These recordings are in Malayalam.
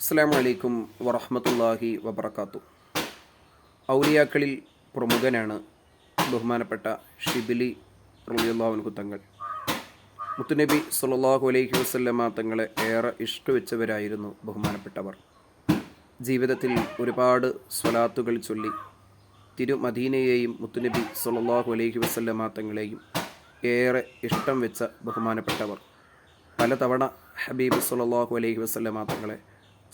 അസ്സാം വലൈക്കും വറഹമത്തല്ലാഹി വബർക്കാത്തു ഔലിയാക്കളിൽ പ്രമുഖനാണ് ബഹുമാനപ്പെട്ട ഷിബിലി റളിയല്ലാഹു തങ്ങൾ. മുത്തുനബി സുല്ലാഹു അലൈഹി വസല്ലമ തങ്ങളെ ഏറെ ഇഷ്ടവെച്ചവരായിരുന്നു ബഹുമാനപ്പെട്ടവർ. ജീവിതത്തിൽ ഒരുപാട് സ്വലാത്തുകൾ ചൊല്ലി തിരുമദീനയെയും മുത്തുനബി സുല്ലാഹു അലൈഹി വസല്ലമ തങ്ങളെയും ഏറെ ഇഷ്ടം വെച്ച ബഹുമാനപ്പെട്ടവർ. പലതവണ ഹബീബ് സുല്ലാഹു അലൈഹി വസല്ലമ തങ്ങളെ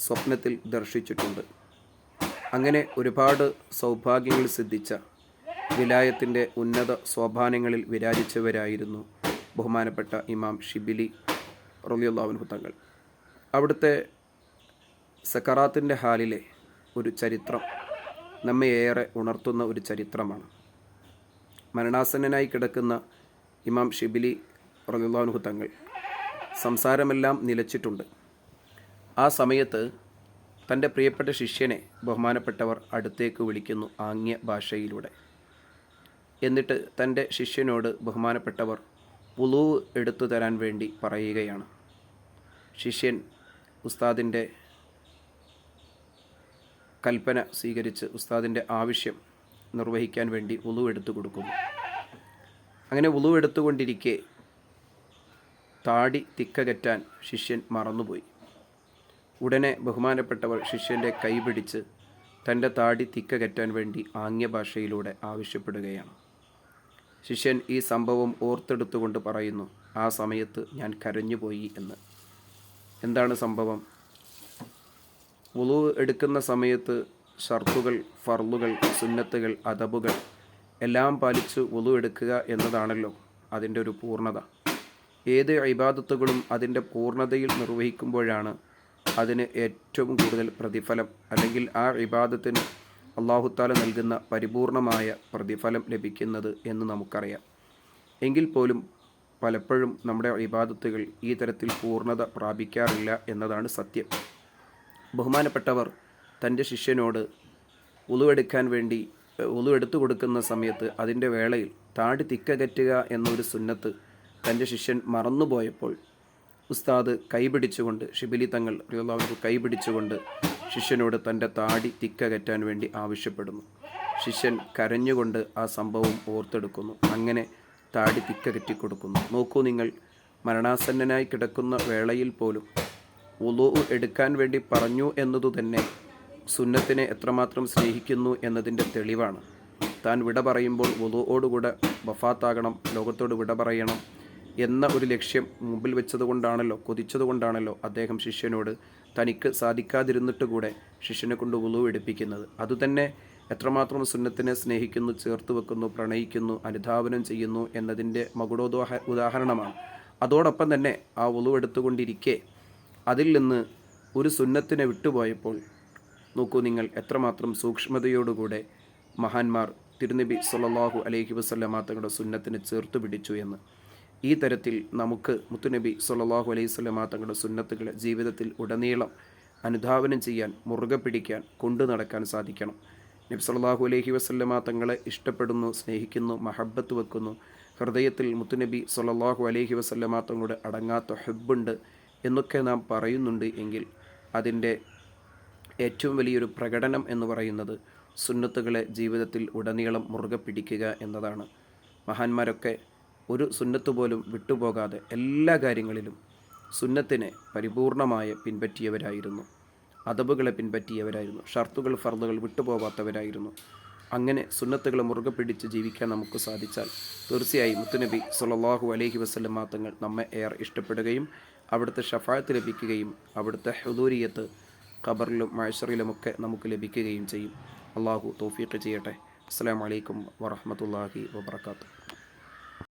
സ്വപ്നത്തിൽ ദർശിച്ചിട്ടുണ്ട്. അങ്ങനെ ഒരുപാട് സൗഭാഗ്യങ്ങൾ സിദ്ധിച്ച വിലായത്തിന്റെ ഉന്നത സോപാനങ്ങളിൽ വിരാജിച്ചവരായിരുന്നു ബഹുമാനപ്പെട്ട ഇമാം ഷിബിലി റലിയുള്ളാഹുൻഹു തങ്ങൾ. അവിടുത്തെ സക്കറാത്തിന്റെ ഹാലിലെ ഒരു ചരിത്രം നമ്മെ ഏറെ ഉണർത്തുന്ന ഒരു ചരിത്രമാണ്. മരണാസന്നനായി കിടക്കുന്ന ഇമാം ഷിബിലി റലിയുള്ളാഹുൻഹു തങ്ങൾ സംസാരമെല്ലാം നിലച്ചിട്ടുണ്ട്. ആ സമയത്ത് തന്റെ പ്രിയപ്പെട്ട ശിഷ്യനെ ബഹുമാനപ്പെട്ടവർ അടുത്തേക്ക് വിളിക്കുന്നു ആംഗ്യ ഭാഷയിലൂടെ. എന്നിട്ട് തന്റെ ശിഷ്യനോട് ബഹുമാനപ്പെട്ടവർ പുളുവ് എടുത്തു തരാൻ വേണ്ടി പറയുകയാണ്. ശിഷ്യൻ ഉസ്താദിന്റെ കൽപ്പന സ്വീകരിച്ച് ഉസ്താദിന്റെ ആവശ്യം നിർവഹിക്കാൻ വേണ്ടി ഉളു എടുത്തു കൊടുക്കുന്നു. അങ്ങനെ ഉളു എടുത്തുകൊണ്ടിരിക്കെ താടി തിക്കകറ്റാൻ ശിഷ്യൻ മറന്നുപോയി. ഉടനെ ബഹുമാനപ്പെട്ടവർ ശിഷ്യന്റെ കൈപിടിച്ച് തന്റെ താടി തിക്കകറ്റാൻ വേണ്ടി ആംഗ്യഭാഷയിലൂടെ ആവശ്യപ്പെടുകയാണ്. ശിഷ്യൻ ഈ സംഭവം ഓർത്തെടുത്തുകൊണ്ട് പറയുന്നു ആ സമയത്ത് ഞാൻ കരഞ്ഞുപോയി എന്ന്. എന്താണ് സംഭവം? ഉളു എടുക്കുന്ന സമയത്ത് ഷർത്തുകൾ ഫർളുകൾ സുന്നത്തുകൾ അദബുകൾ എല്ലാം പാലിച്ച് ഉളു എടുക്കുക എന്നതാണല്ലോ അതിന്റെ ഒരു പൂർണത. ഏത് ഇബാദത്തുകളും അതിന്റെ പൂർണതയിൽ നിർവഹിക്കുമ്പോഴാണ് അതിന് ഏറ്റവും കൂടുതൽ പ്രതിഫലം അല്ലെങ്കിൽ ആ ഇബാദത്തിന് അള്ളാഹുത്താല നൽകുന്ന പരിപൂർണമായ പ്രതിഫലം ലഭിക്കുന്നത് എന്ന് നമുക്കറിയാം. എങ്കിൽ പോലും പലപ്പോഴും നമ്മുടെ ഇബാദത്തുകൾ ഈ തരത്തിൽ പൂർണത പ്രാപിക്കാറില്ല എന്നതാണ് സത്യം. ബഹുമാനപ്പെട്ടവർ തന്റെ ശിഷ്യനോട് ഉളുവെടുക്കാൻ വേണ്ടി ഉളുവെടുത്തു കൊടുക്കുന്ന സമയത്ത് അതിന്റെ വേളയിൽ താടി തിക്കകറ്റുക എന്നൊരു സുന്നത്ത് തന്റെ ശിഷ്യൻ മറന്നുപോയപ്പോൾ ഉസ്താദ് കൈപിടിച്ചുകൊണ്ട് ഷിബിലി തങ്ങൾ റിയുള്ളവർക്ക് കൈപിടിച്ചുകൊണ്ട് ശിഷ്യനോട് തന്റെ താടി തിക്കകറ്റാൻ വേണ്ടി ആവശ്യപ്പെടുന്നു. ശിഷ്യൻ കരഞ്ഞുകൊണ്ട് ആ സംഭവം ഓർത്തെടുക്കുന്നു. അങ്ങനെ താടി തിക്കകറ്റി കൊടുക്കുന്നു. നോക്കൂ നിങ്ങൾ മരണാസന്നനായി കിടക്കുന്ന വേളയിൽ പോലും ഉളു എടുക്കാൻ വേണ്ടി പറഞ്ഞു എന്നതു തന്നെ സുന്നത്തിനെ എത്രമാത്രം സ്നേഹിക്കുന്നു എന്നതിന്റെ തെളിവാണ്. താൻ വിട പറയുമ്പോൾ ഉളുവോടുകൂടെ വഫാത്താകണം ലോകത്തോട് വിട പറയണം എന്ന ഒരു ലക്ഷ്യം മുമ്പിൽ വെച്ചതുകൊണ്ടാണല്ലോ കൊതിച്ചതുകൊണ്ടാണല്ലോ അദ്ദേഹം ശിഷ്യനോട് തനിക്ക് സാധിക്കാതിരുന്നിട്ട് കൂടെ ശിഷ്യനെ കൊണ്ട് ഉളു എടുപ്പിക്കുന്നത്. അതുതന്നെ എത്രമാത്രം സുന്നത്തിനെ സ്നേഹിക്കുന്നു ചേർത്ത് വെക്കുന്നു പ്രണയിക്കുന്നു അനുധാപനം ചെയ്യുന്നു എന്നതിന്റെ മകുടോദാഹ ഉദാഹരണമാണ്. അതോടൊപ്പം തന്നെ ആ ഉളു എടുത്തുകൊണ്ടിരിക്കെ അതിൽ നിന്ന് ഒരു സുന്നത്തിനെ വിട്ടുപോയപ്പോൾ നോക്കൂ നിങ്ങൾ എത്രമാത്രം സൂക്ഷ്മതയോടുകൂടെ മഹാന്മാർ തിരുനബി സല്ലല്ലാഹു അലൈഹി വസല്ലമ തങ്ങളുടെ സുന്നത്തിനെ ചേർത്ത് പിടിച്ചു എന്ന്. ഈ തരത്തിൽ നമുക്ക് മുത്തുനബി സല്ലല്ലാഹു അലൈഹി സ്വലമ തങ്ങളുടെ സുന്നത്തുകളെ ജീവിതത്തിൽ ഉടനീളം അനുധാവനം ചെയ്യാൻ മുറുകെ പിടിക്കാൻ കൊണ്ടു നടക്കാൻ സാധിക്കണം. നബി സല്ലല്ലാഹു അലൈഹി വസല്ലമ തങ്ങളെ ഇഷ്ടപ്പെടുന്നു സ്നേഹിക്കുന്നു മഹബത്ത് വെക്കുന്നു. ഹൃദയത്തിൽ മുത്തുനബി സല്ലല്ലാഹു അലൈഹി വസല്ലമ തങ്ങളുടെ അടങ്ങാത്ത ഹെബുണ്ട് എന്നൊക്കെ നാം പറയുന്നുണ്ട് എങ്കിൽ അതിന്റെ ഏറ്റവും വലിയൊരു പ്രകടനം എന്ന് പറയുന്നത് സുന്നത്തുകളെ ജീവിതത്തിൽ ഉടനീളം മുറുകെ പിടിക്കുക എന്നതാണ്. മഹാന്മാരൊക്കെ ഒരു സുന്നത്ത് പോലും വിട്ടുപോകാതെ എല്ലാ കാര്യങ്ങളിലും സുന്നത്തിനെ പരിപൂർണമായി പിൻപറ്റിയവരായിരുന്നു. അതബുകളെ പിൻപറ്റിയവരായിരുന്നു. ഷർത്തുകൾ ഫർദുകൾ വിട്ടുപോകാത്തവരായിരുന്നു. അങ്ങനെ സുന്നത്തുകൾ മുറുകെ പിടിച്ച് ജീവിക്കാൻ നമുക്ക് സാധിച്ചാൽ തീർച്ചയായും മുത്തുനബി സുലല്ലാഹു അലഹി വസ്ലം മാത്തങ്ങൾ നമ്മെ ഏറെ ഇഷ്ടപ്പെടുകയും അവിടുത്തെ ഷഫായത്ത് ലഭിക്കുകയും അവിടുത്തെ ഹുദൂരിയത്ത് ഖബറിലും മഴഷറിലുമൊക്കെ നമുക്ക് ലഭിക്കുകയും ചെയ്യും. അള്ളാഹു തൗഫീഖ് ചെയ്യട്ടെ. അസ്സാം വലൈക്കും വറഹമത്തല്ലാഹി വാബർക്കാത്തു